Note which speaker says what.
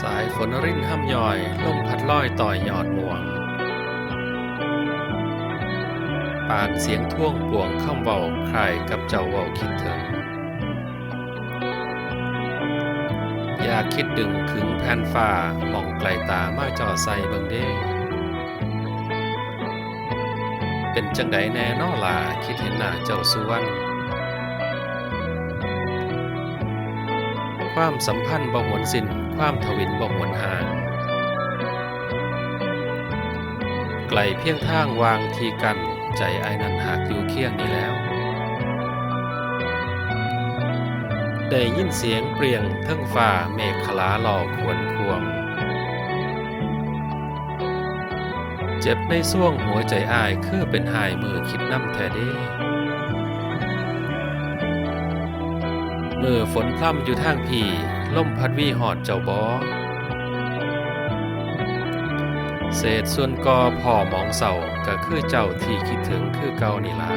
Speaker 1: สายฝนรินห้ำย่อยลมพัดลอยต่อยยอดม่วง ปานเสียงท่วงปวงคำเว้าใครกับเจ้าเว้าคิดถึง อยาคิดดึงขึงแผ่นฟ้ามองไกลตามาจ่อใส่เบิงเด้เป็นจังใดแน่นอล่ะคิดเห็นหน้าเจ้าสุวรรณ ความสัมพันธ์บ่หวนสิ้น ความทวินบ่หวนห่างไกลเพียงทางวางทีกัน ใจไอ้นั้นหากอยู่เคียงนี้แล้ว ได้ยินเสียงเปรียงเทิงฟ้าเมฆขลาหลอกควรควง เจ็บในส่วงหัวใจอายคือเป็นหายมือคิดน้ำแท้เด้ มือฝนพร่ำอยู่ทางพี่ล่มพัดวีหอดเจ้าบอเศษส่วนกอพ่อหมองเสาก็คือเจ้าที่คิดถึงคือเก่านี่ล่ะ